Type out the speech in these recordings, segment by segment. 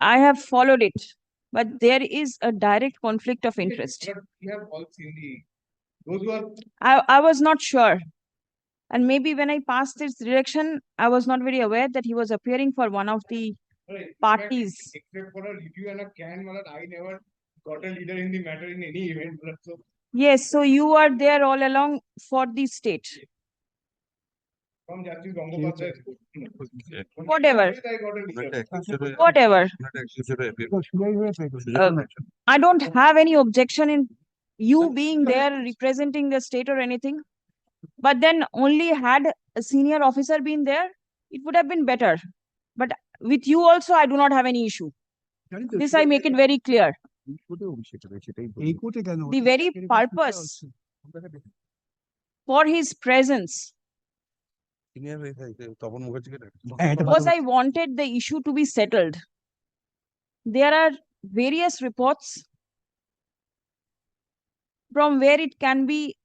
I have followed it, but there is a direct conflict of interest. We have all seen the those who are. I, I was not sure. And maybe when I passed this direction, I was not very aware that he was appearing for one of the right. parties. Except for a review and a can, I never got a leader in the matter in any event. So. Yes, so you are there all along for the state from Jati Gangopadhyay. Whatever. Whatever. I don't have any objection in you being there representing the state or anything. But then only had a senior officer been there, it would have been better. But with you also, I do not have any issue. This I make it very clear. The very purpose for his presence Tapan মুখার্জিকে হ্যাঁ, এটা was ভালো I wanted the issue to be settled. There are various reports from where it can be,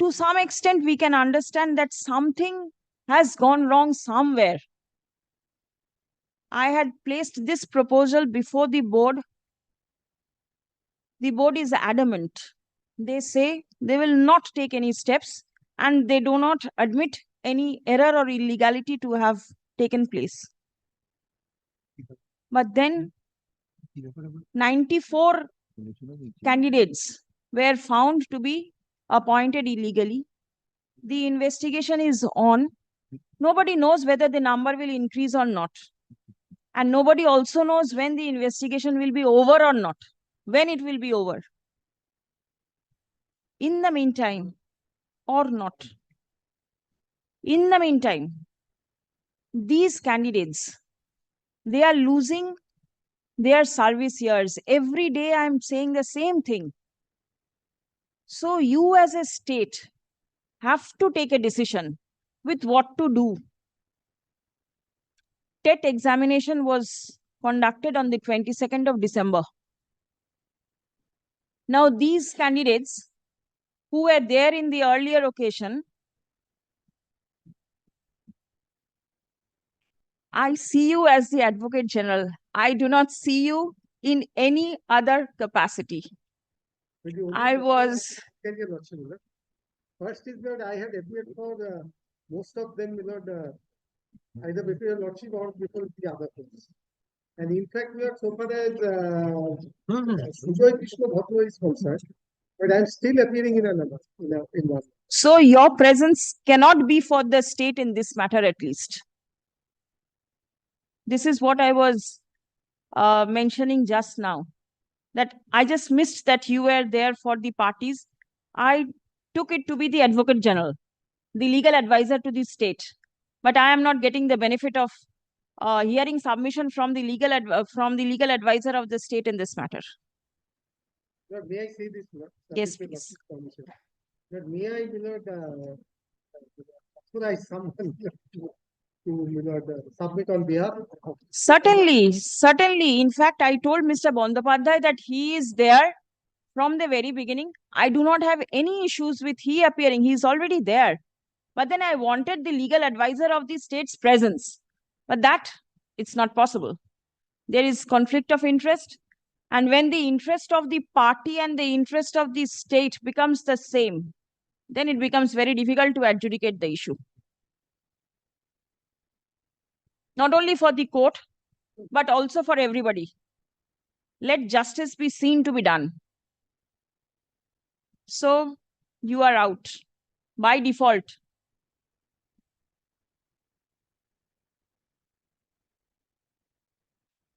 to some extent, we can understand that something has gone wrong somewhere. I had placed this proposal before the board. The board is adamant. They say they will not take any steps and they do not admit any error or illegality to have taken place. But then ninety-four candidates were found to be appointed illegally. The investigation is on. Nobody knows whether the number will increase or not. And nobody also knows when the investigation will be over or not, when it will be over. In the meantime, or not. In the meantime, these candidates, they are losing their service years. Every day I am saying the same thing. So you as a state have to take a decision with what to do. TET examination was conducted on the 22nd of December. Now these candidates who were there in the earlier occasion, I see you as the Advocate General. I do not see you in any other capacity. I was, Can you not, Lord? First is that I had appeared for uh, most of them, Lord, uh, either before your lordship or before the other things. And in fact, we are so far as uh, Sujoy Krishna Bhatwa is concerned, but I am still appearing in another, in a, in one. so your presence cannot be for the state in this matter at least. This is what I was uh, mentioning just now. That I just missed that you were there for the parties. I took it to be the Advocate General, the legal advisor to the state. But I am not getting the benefit of uh, hearing submission from the legal adv- uh, from the legal advisor of the state in this matter. Lord, may I say this, Lord? Yes, please. Lord, may I, Lord, uh, authorize someone to, to, Lord, submit on behalf Certainly, certainly. In fact, I told Mr. Bandopadhyay that he is there from the very beginning. I do not have any issues with he appearing. He is already there. But then I wanted the legal advisor of the state's presence. But that, it's not possible. There is conflict of interest. And when the interest of the party and the interest of the state becomes the same, then it becomes very difficult to adjudicate the issue not only for the court, but also for everybody. Let justice be seen to be done. So you are out by default.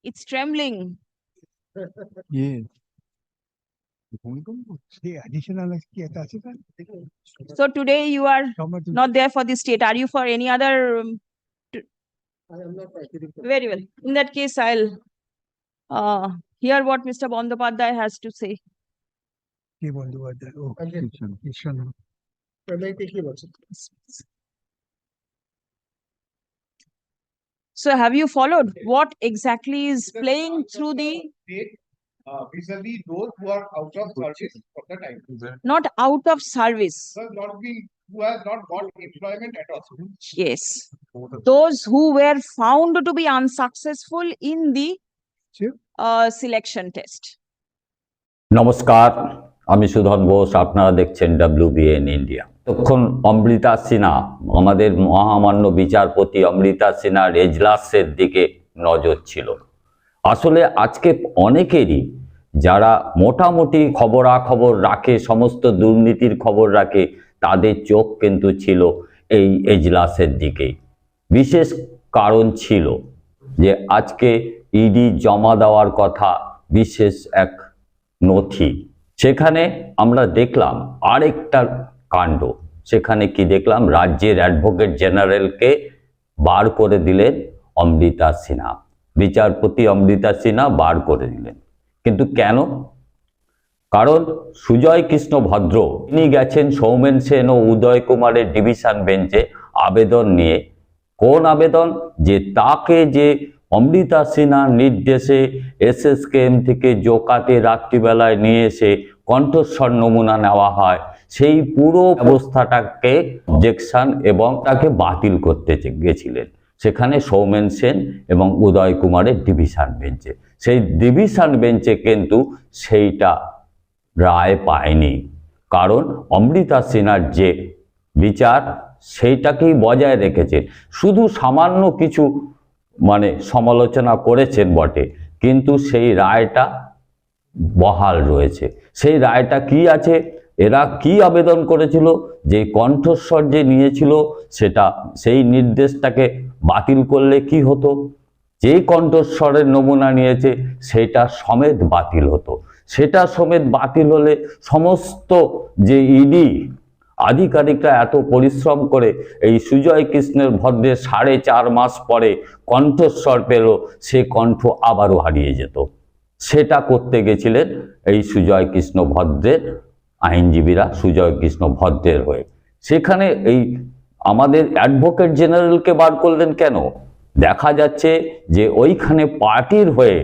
It's trembling. Yeah. So today you are not there for the state. Are you for any other um, Very well. In that case, I'll uh, hear what Mr. Bandopadhyay has to say. K Bandyopadhyay O Okay. Krishna Krishna May I take your lordship? So have you followed what exactly is playing through the, State, uh, vis-a-vis those who are out of service for the time. Not out of service. So not being, who has not got employment at all. Yes. Those who were found to be unsuccessful in the uh, selection test. নমস্কার আমি সুধন বোস আপনারা দেখছেন WBN India তখন অমৃতা সিনহা আমাদের মহামান্য বিচারপতি অমৃতা সিনহার এজলাসের দিকে নজর ছিল আসলে আজকে অনেকেরই যারা মোটামুটি খবরাখবর রাখে, সমস্ত দুর্নীতির খবর রাখে, তাদের চোখ কিন্তু ছিল এই এজলাসের দিকেই বিশেষ কারণ ছিল যে আজকে ইডি জমা দেওয়ার কথা বিশেষ এক নথি। সেখানে আমরা দেখলাম আরেকটা কাণ্ড। সেখানে কি দেখলাম? রাজ্যের অ্যাডভোকেট জেনারেলকে বার করে দিলেন অমৃতা সিনহা। বিচারপতি অমৃতা সিনহা বার করে দিলেন। কিন্তু কেন? কারণ সুজয় কৃষ্ণ ভদ্র, তিনি গেছেন সৌমেন সেন ও উদয় কুমারের ডিভিশন বেঞ্চে আবেদন নিয়ে। কোন আবেদন? যে তাকে যে অমৃতা সিনহার নির্দেশে এস এস এসএসকেএম থেকে জোকাতে রাত্রিবেলায় নিয়ে এসে কণ্ঠস্বর নমুনা নেওয়া হয়, সেই পুরো ব্যবস্থাটাকে অবজেকশন এবং তাকে বাতিল করতে গেছিলেন। সেখানে সৌমেন সেন এবং উদয় কুমারের ডিভিশন বেঞ্চে। সেই ডিভিশন বেঞ্চে কিন্তু সেইটা রায় পায়নি। কারণ অমৃতা সিনহার যে বিচার, সেইটাকেই বজায় রেখেছে। শুধু সামান্য কিছু মানে সমালোচনা করেছেন বটে, কিন্তু সেই রায়টা বহাল রয়েছে। সেই রায়টা কি আছে? এরা কি আবেদন করেছিল? যে কণ্ঠস্বর যে নিয়েছিল, সেটা, সেই নির্দেশটাকে বাতিল করলে কি হতো? যে কণ্ঠস্বরের নমুনা নিয়েছে, সেটা সমেত বাতিল হতো। সেটা সমেত বাতিল হলে সমস্ত যে ইডি আধিকারিকরা এত পরিশ্রম করে এই সুজয় কৃষ্ণের ভদ্রে সাড়ে চার মাস পরে কণ্ঠস্বর পেল, সে কণ্ঠ আবারও হারিয়ে যেত। সেটা করতে গেছিলেন এই সুজয় কৃষ্ণ ভদ্রের আইনজীবীরা, সুজয় কৃষ্ণ ভদ্রের হয়ে। সেখানে এই আমাদের অ্যাডভোকেট জেনারেলকে বার করলেন কেন? দেখা যাচ্ছে যে ওইখানে পার্টির হয়ে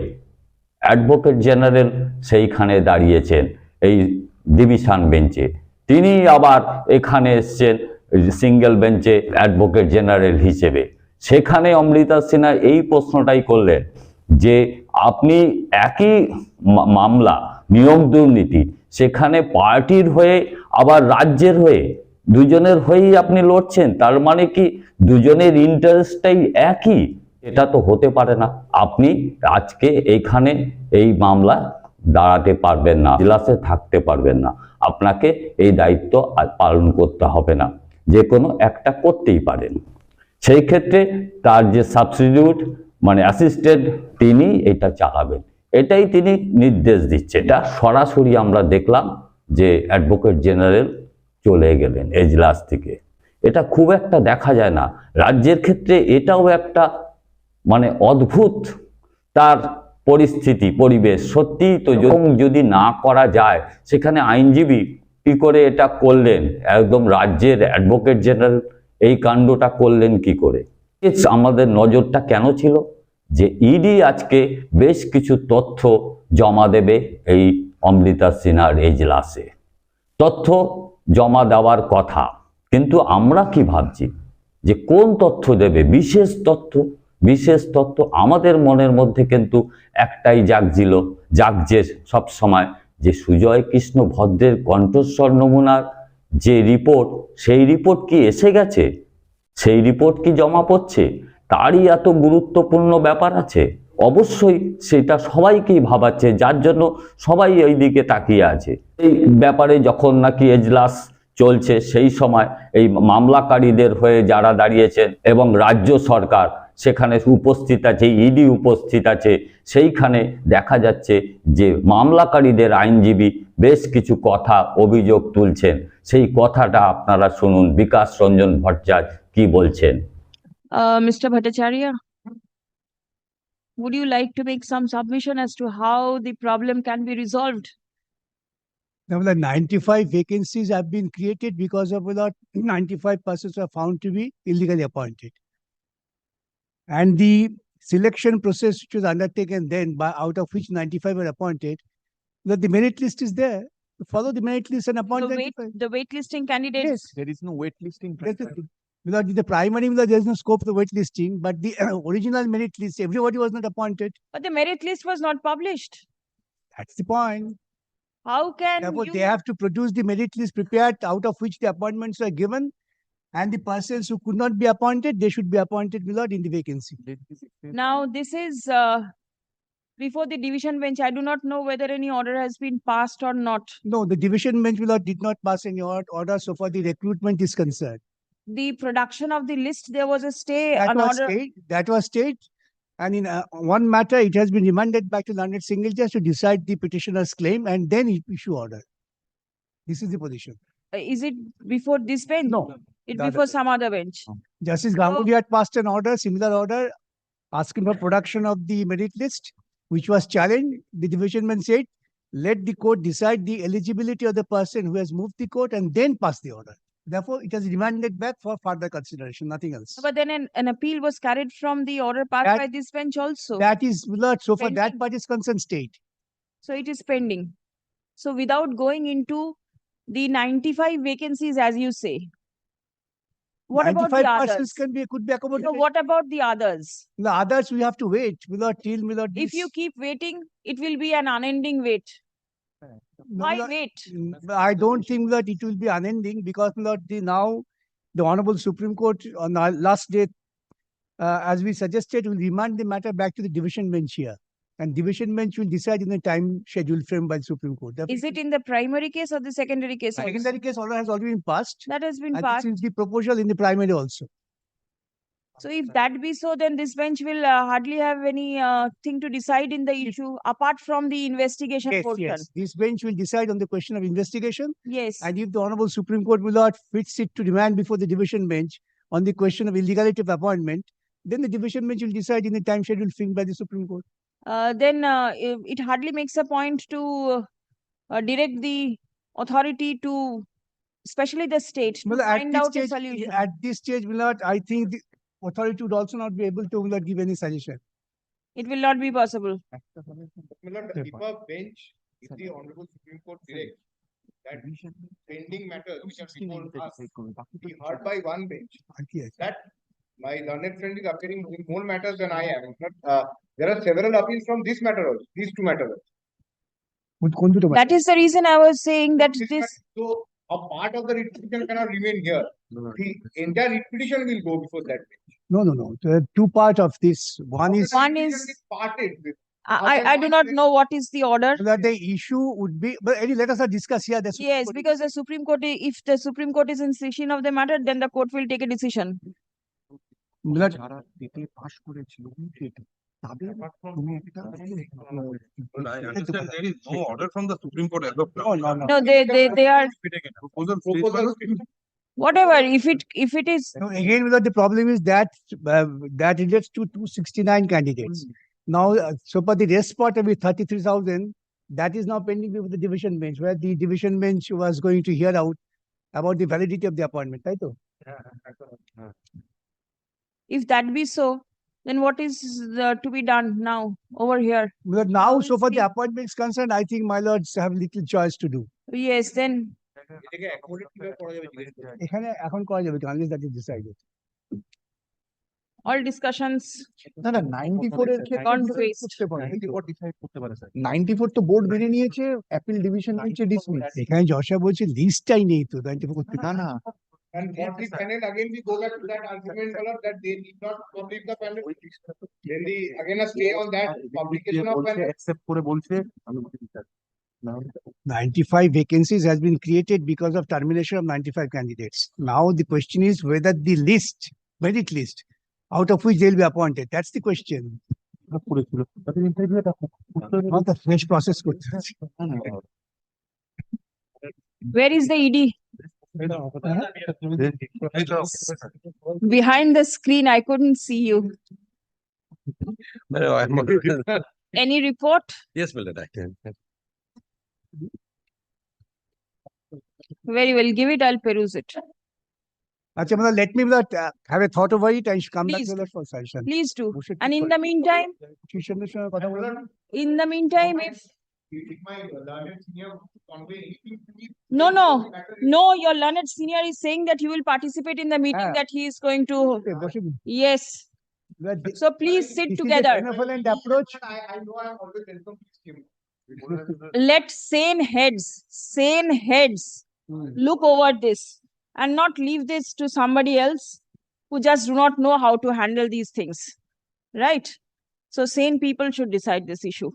অ্যাডভোকেট জেনারেল সেইখানে দাঁড়িয়েছেন, এই ডিভিশন বেঞ্চে তিনি আবার এখানে এসছেন সিঙ্গেল বেঞ্চে অ্যাডভোকেট জেনারেল হিসেবে। সেখানে অমৃতা সিনহা এই প্রশ্নটাই করলেন যে আপনি একই মামলা নিয়োগ দুর্নীতি, সেখানে পার্টির হয়ে, আবার রাজ্যের হয়ে দুজনের হয়েই আপনি লড়ছেন, তার মানে কি দুজনের ইন্টারেস্টটাই একই? এটা তো হতে পারে না। আপনি আজকে এইখানে এই মামলা দাঁড়াতে পারবেন না ইজলাসে থাকতে পারবেন না। আপনাকে এই দায়িত্ব পালন করতে হবে না, যে কোনো একটা করতেই পারেন। সেই ক্ষেত্রে তার যে সাবস্টিটিউট মানে অ্যাসিস্ট্যান্ট তিনি এটা চালাবেন। এটাই তিনি নির্দেশ দিচ্ছে এটা সরাসরি আমরা দেখলাম যে অ্যাডভোকেট জেনারেল চলে গেলেন এজলাস থেকে। এটা খুব একটা দেখা যায় না। রাজ্যের ক্ষেত্রে এটাও একটা মানে অদ্ভুত তার পরিস্থিতি পরিবেশ। সত্যিই তো যদি না করা যায় সেখানে আইনজীবী কি করে এটা করলেন? একদম রাজ্যের অ্যাডভোকেট জেনারেল এই কাণ্ডটা করলেন কি করে? আমাদের নজরটা কেন ছিল? যে ইডি আজকে বেশ কিছু তথ্য জমা দেবে এই অমৃতা সিনহার এজলাসে। তথ্য জমা দেওয়ার কথা। কিন্তু আমরা কি ভাবছি যে কোন তথ্য দেবে? বিশেষ তথ্য বিশেষ তথ্য আমাদের মনের মধ্যে কিন্তু একটাই জাগছিল, জাগছে সব সময় যে সুজয় কৃষ্ণ ভদ্রের কণ্ঠস্বর নমুনার যে রিপোর্ট, সেই রিপোর্ট কি এসে গেছে? সেই রিপোর্ট কি জমা পড়ছে? তারই এত গুরুত্বপূর্ণ ব্যাপার আছে? অবশ্যই সেটা সবাইকেই ভাবাচ্ছে যার জন্য সবাই এই দিকে তাকিয়ে আছে এই ব্যাপারে যখন নাকি এজলাস চলছে সেই সময় এই মামলাকারীদের হয়ে যারা দাঁড়িয়েছেন এবং রাজ্য সরকার সেখানে উপস্থিত আছে ইডি উপস্থিত আছে সেইখানে দেখা যাচ্ছে যে মামলাকারীদের আইনজীবী বেশ কিছু কথা অভিযোগ তুলছেন সেই কথাটা আপনারা শুনুন বিকাশ রঞ্জন ভট্টাচার্য কি বলছেন Uh, Mr. Bhattacharya, would you like to make some submission as to how the problem can be resolved? Now, the ninety-five vacancies have been created because of about ninety-five persons were found to be illegally appointed. And the selection process which was undertaken then by out of which ninety-five were appointed That the merit list is there. Follow the merit list and appoint The the. wait, the waitlisting candidates, Yes. There is no wait listing. Thing. Without the primary, without- there's no scope for the wait listing, but the original merit list, everybody was not appointed. but the merit list was not published. That's the point. How can Therefore, you? they have to produce the merit list prepared out of which the appointments are given. And the persons who could not be appointed, they should be appointed without in the vacancy. Now, this is, uh, before the division bench, I do not know whether any order has been passed or not. No, the division bench did not pass any order so far the recruitment is concerned. The production of the list, there was a stay, That an was order. state, that was state. And in uh, one matter, it has been remanded back to London Single Judge to decide the petitioner's claim and then i- issue order. This is the position. Uh, Is it before this bench? No, It the other before some other bench? Justice Ganguly had passed an order, similar order, asking for production of the merit list, which was challenged. The division bench said, let the court decide the eligibility of the person who has moved the court and then pass the order. Therefore, it has remanded back for further consideration, nothing else. But then an, an appeal was carried from the order passed That- by this bench also. That is, not so far that Pending. part is concerned state. So it is pending. So without going into the ninety-five vacancies, as you say. What about the Ninety-five persons others? can be, could be So accommodated. what about the others? The others, we have to wait, without till, without If you keep waiting, it will be an unending wait. Why wait? Mm, I don't think that it will be unending because Lord, the now the Honorable Supreme Court on the last day, uh, as we suggested, will remand the matter back to the division bench here. And division bench will decide in the time schedule framed by the Supreme Court. Is it in the primary case or the secondary case? also? Secondary case order has already been passed. That has been And passed. this is the proposal in the primary also. So if that be so, then this bench will uh, hardly have any uh, thing to decide in the issue apart from the investigation Yes, portion. yes. This bench will decide on the question of investigation. Yes. And if the Honorable Supreme Court will not fix it to demand before the division bench on the question of illegality of appointment, then the division bench will decide in the time schedule framed by the Supreme Court. uh, then uh, it hardly makes a point to uh, direct the authority to, especially the state, to Well, at find this out a stage, solution. at this stage, will not, I think the authority would also not be able to give any suggestion. It will not be possible. If a bench, if the honorable Supreme Court directs that pending matters which are before us be heard by one bench, that my learned friend is appearing in more matters than I am. But, uh, there are several appeals from this matter also, these two matters. That is the reason I was saying that This this, matter- So a part of the restitution cannot remain here. The entire restitution will go before that bench. No, no, no. There are two part of this. One is One Petition is- Parted with. I, How I can I do one not bench- know what is the order. that the issue would be, but any, let us not discuss here. the Supreme Yes, Court- because the Supreme Court, i- if the Supreme Court is in session of the matter, then the court will take a decision. That- যারা পেটে পাশ করেছিল সেটা তাদের তুমি একটা Well, I understand there is no order from the Supreme Court as of now. No, no, no. No, they, they, they are, Proposal states by the Proposal. whatever, if it, if it is, No, again, without the problem is that, uh, that relates to two sixty-nine candidates. Now, uh, so for the rest part of it, thirty-three thousand, that is now pending before the division bench, where the division bench was going to hear out about the validity of the appointment, right? though? if that be so, then what is uh, to be done now over here? But now, so far the the- appointment is concerned, I think my lords have little choice to do. Yes, then, এটাকে accommodate কীভাবে করা যাবে জিজ্ঞেস করছি। এখানে এখন করা যাবে কি, unless that is decided. all discussions, না না নাইনটি ফোর এর ক্ষেত্রে. করতে পারে decide করতে পারে স্যার নাইনটি ফোর তো বোর্ড মেনে নিয়েছে অ্যাপিল ডিভিশন হচ্ছে ডিসমিস এখানে যশা বলছে লিস্টটাই নেই তো, 94 করতে না না And for the panel, again, we go back to that argument, Milord, that they did not publish the panel. Then the, again, a stay on that publication of panel. Accept করে বলছে আমি 95 vacancies has been created because of termination of 95 candidates. Now the question is whether the list, merit list, out of which they'll be appointed. That's the question. Not the fresh process. Where is the ED? Behind the screen, I couldn't see you. Any report? Yes, Milad, very well. Give it. I'll peruse it. Achha, mother, let me uh, have a thought over it and come Please. back to the for session. Please do. And in the meantime, in the meantime, if uh, No, no, no, your learned senior is saying that he will participate in the meeting Ah. that he is going to. Okay. Yes. So please sit This is a together. benevolent approach. I, I know I'm always welcome to. Let sane heads, sane heads Hmm. look over this and not leave this to somebody else who just do not know how to handle these things. Right? So sane people should decide this issue.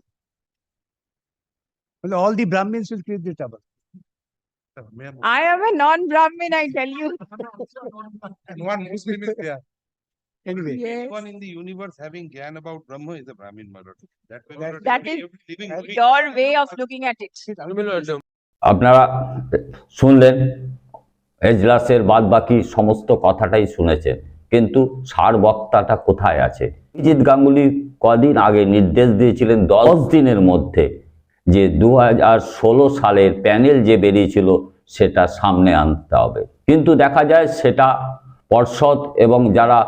Well, all the Brahmins will create the trouble. I am a non-Brahmin, I tell you. And one Muslim is there. Anyway, Yes. One in the universe having gyan about Brahma is a Brahmin mother. That way. That- that is every living being- Your way of looking at it. আপনারা শুনলেন এজলাসের বাদ বাকি সমস্ত কথাটাই শুনেছেন কিন্তু সার বক্তাটা কোথায় আছে অভিজিৎ গাঙ্গুলি কদিন আগে নির্দেশ দিয়েছিলেন দশ দিনের মধ্যে যে দু হাজার ষোলো সালের প্যানেল যে বেরিয়েছিল সেটা সামনে আনতে হবে কিন্তু দেখা যায় সেটা পর্ষদ এবং যারা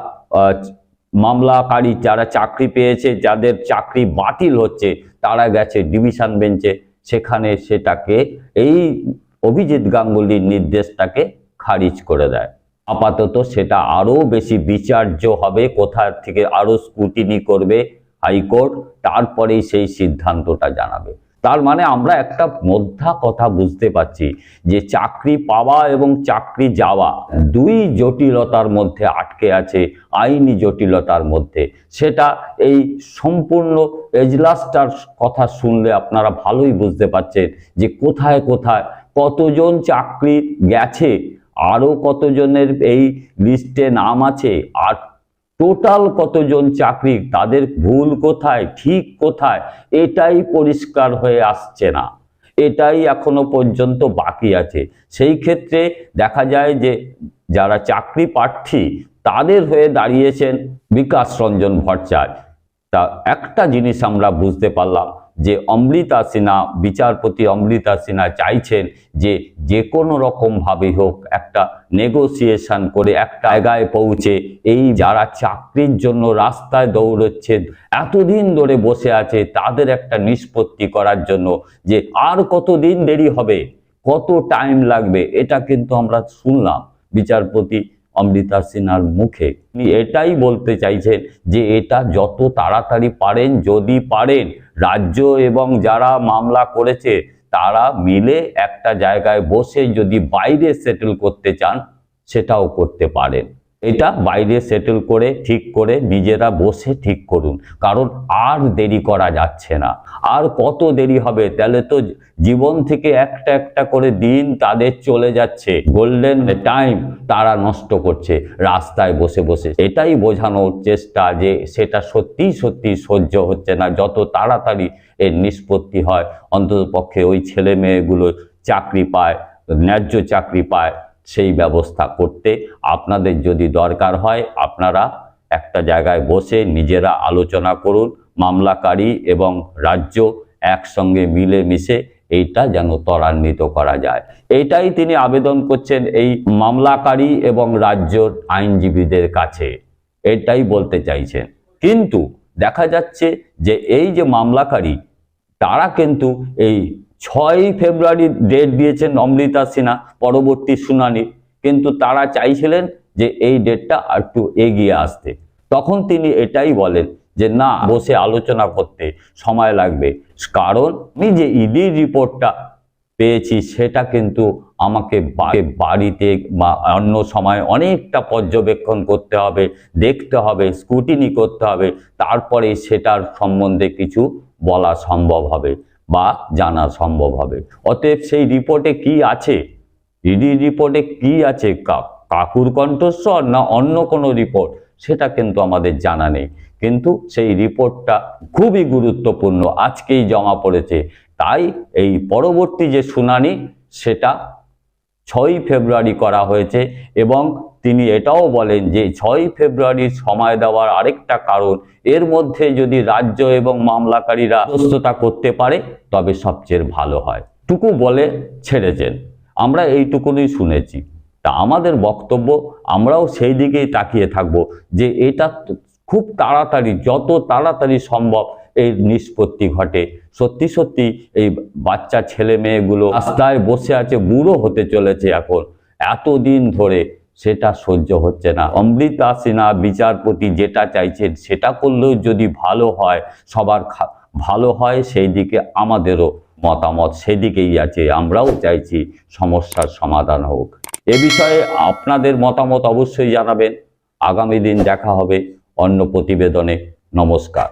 মামলাকারী যারা চাকরি পেয়েছে, যাদের চাকরি বাতিল হচ্ছে, তারা গেছে ডিভিশন বেঞ্চে। সেখানে সেটাকে, এই অভিজিৎ গাঙ্গুলির নির্দেশটাকে খারিজ করে দেয়। আপাতত সেটা আরও বেশি বিচার্য হবে, কোথা থেকে আরও স্কুটিনি করবে হাইকোর্ট, তারপরেই সেই সিদ্ধান্তটা জানাবে। তার মানে আমরা একটা মধ্যা কথা বুঝতে পারছি যে চাকরি পাওয়া এবং চাকরি যাওয়া দুই জটিলতার মধ্যে আটকে আছে, আইনি জটিলতার মধ্যে। সেটা এই সম্পূর্ণ এজলাসটার কথা শুনলে আপনারা ভালোই বুঝতে পারছেন যে কোথায় কোথায় কতজন চাকরি গেছে, আরও কতজনের এই লিস্টে নাম আছে, আর টোটাল কতজন চাকরি? তাদের ভুল কোথায়? ঠিক কোথায়? এটাই পরিষ্কার হয়ে আসছে না। এটাই এখনও পর্যন্ত বাকি আছে। সেই ক্ষেত্রে দেখা যায় যে যারা চাকরি প্রার্থী, তাদের হয়ে দাঁড়িয়েছেন বিকাশ রঞ্জন ভট্টাচার্য। তা একটা জিনিস আমরা বুঝতে পারলাম। যে অমৃতা সিনহা বিচারপতি অমৃতা সিনহা চাইছেন যে যে কোনো রকমভাবে হোক একটা নেগোসিয়েশন করে একটা জায়গায় পৌঁছে এই যারা চাকরির জন্য রাস্তায় দৌড়চ্ছে, এতদিন ধরে বসে আছে, তাদের একটা নিষ্পত্তি করার জন্য যে আর কতদিন দেরি হবে, কত টাইম লাগবে, এটা কিন্তু আমরা শুনলাম। বিচারপতি অমৃতা সিনহার মুখে। এটাই বলতে চাইছেন যে এটা যত তাড়াতাড়ি পারেন, যদি পারেন, রাজ্য এবং যারা মামলা করেছে, তারা মিলে একটা জায়গায় বসে যদি বাইরে সেটেল করতে চান, সেটাও করতে পারেন। এটা বাইরে সেটেল করে, ঠিক করে নিজেরা বসে ঠিক করুন। কারণ আর দেরি করা যাচ্ছে না। আর কত দেরি হবে? তাহলে তো জীবন থেকে একটা একটা করে দিন তাদের চলে যাচ্ছে। গোল্ডেন টাইম তারা নষ্ট করছে, রাস্তায় বসে বসে। এটাই বোঝানোর চেষ্টা যে সেটা সত্যি সত্যি সহ্য হচ্ছে না। যত তাড়াতাড়ি এর নিষ্পত্তি হয়, অন্ততপক্ষে ওই ছেলে মেয়েগুলো চাকরি পায়, ন্যায্য চাকরি পায় সেই ব্যবস্থা করতে আপনাদের যদি দরকার হয়, আপনারা একটা জায়গায় বসে নিজেরা আলোচনা করুন, মামলাকারী এবং রাজ্য একসঙ্গে মিলে মিশে এইটা যেন ত্বরান্বিত করা যায়। এইটাই তিনি আবেদন করছেন এই মামলাকারী এবং রাজ্যর আইনজীবীদের কাছে। এটাই বলতে চাইছেন। কিন্তু দেখা যাচ্ছে যে এই যে মামলাকারী, তারা কিন্তু এই ছয়ই ফেব্রুয়ারি ডেট দিয়েছেন অমৃতা সিনহা, পরবর্তী শুনানি। কিন্তু তারা চাইছিলেন যে এই ডেটটা আর একটু এগিয়ে আসতে। তখন তিনি এটাই বলেন যে, না, বসে আলোচনা করতে সময় লাগবে। কারণ আমি যে ইডির রিপোর্টটা পেয়েছি, সেটা কিন্তু আমাকে বাড়িতে বা অন্য সময় অনেকটা পর্যবেক্ষণ করতে হবে, দেখতে হবে স্কুটিনি করতে হবে। তারপরে সেটার সম্বন্ধে কিছু বলা সম্ভব হবে। বা জানা সম্ভব হবে। অতএব সেই রিপোর্টে কি আছে? ইডি রিপোর্টে কি আছে? কাকুর কণ্ঠস্বর না অন্য কোনো রিপোর্ট সেটা কিন্তু আমাদের জানা নেই। কিন্তু সেই রিপোর্টটা খুবই গুরুত্বপূর্ণ। আজকেই জমা পড়েছে। তাই এই পরবর্তী যে শুনানি, সেটা ছয়ই ফেব্রুয়ারি করা হয়েছে এবং তিনি এটাও বলেন যে ছয়ই ফেব্রুয়ারির সময় দেওয়ার আরেকটা কারণ, এর মধ্যে যদি রাজ্য এবং মামলাকারীরা প্রস্তুতা করতে পারে, তবে সবচেয়ে ভালো হয়। টুকু বলে ছেড়েছেন। আমরা এইটুকুনই শুনেছি। তা আমাদের বক্তব্য, আমরাও সেই দিকেই তাকিয়ে থাকব যে এটা খুব তাড়াতাড়ি, যত তাড়াতাড়ি সম্ভব এই নিষ্পত্তি ঘটে। সত্যি সত্যি এই বাচ্চা ছেলে মেয়েগুলো রাস্তায় বসে আছে, বুড়ো হতে চলেছে এখন। এতদিন ধরে সেটা সহ্য হচ্ছে না। অমৃতা সিনহা বিচারপতি যেটা চাইছেন সেটা করলেও যদি ভালো হয়, সবার ভালো হয়, সেই দিকে আমাদেরও মতামত, সেদিকেই আছে। আমরাও চাইছি সমস্যার সমাধান হোক। এ বিষয়ে আপনাদের মতামত অবশ্যই জানাবেন। আগামী দিন দেখা হবে অন্য প্রতিবেদনে। নমস্কার।